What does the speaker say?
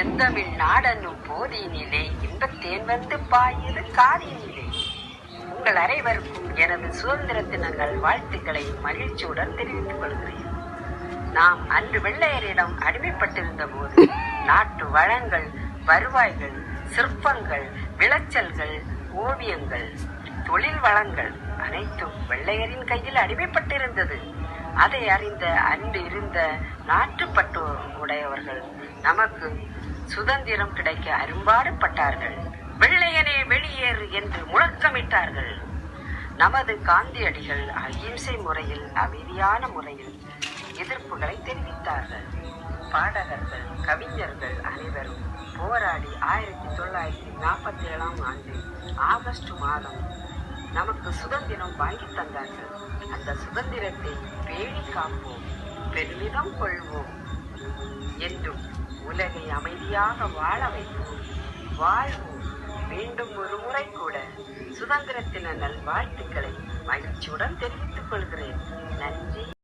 செந்தமிழ் நாடனும் போதியினிலே இன்பத்தேன் வந்து பாயுது காதினிலே. உங்கள் அனைவருக்கும் எனது சுதந்திர தினங்கள் வாழ்த்துக்களை மகிழ்ச்சியுடன் தெரிவித்துக் கொள்கிறேன். நாம் அன்று வெள்ளையரிடம் அடிமைப்பட்டிருந்த போது நாட்டு வளங்கள் வருவாய்கள் சிற்பங்கள் விளைச்சல்கள் ஓவியங்கள் தொழில் வளங்கள் அனைத்தும் வெள்ளையரின் கையில் அடிமைப்பட்டிருந்தது. அதை அறிந்த அன்று இருந்த நாட்டுப்பட்டு உடையவர்கள் நமக்கு சுதந்திரம் கிடைக்க அரும்பாடுபட்டார்கள். வெள்ளையனே வெளியேறு என்று முழக்கமிட்டார்கள். நமது காந்தியடிகள் அகிம்சை முறையில் அமைதியான முறையில் எதிர்ப்புகளை தெரிவித்தார்கள். பாடகர்கள் கவிஞர்கள் அனைவரும் போராடி ஆயிரத்தி தொள்ளாயிரத்தி நாற்பத்தி ஏழாம் ஆண்டு ஆகஸ்ட் மாதம் நமக்கு சுதந்திரம் வாங்கி தந்தார்கள். அந்த சுதந்திரத்தை பேணி காப்போம் பெருமிதம் கொள்வோம் என்றும் உலகை அமைதியாக வாழ வைப்போம். வாழ்வோம். மீண்டும் ஒரு முறை கூட சுதந்திரத்தின நல்வாழ்த்துக்களை மகிழ்ச்சியுடன் தெரிவித்துக் கொள்கிறேன். நன்றி.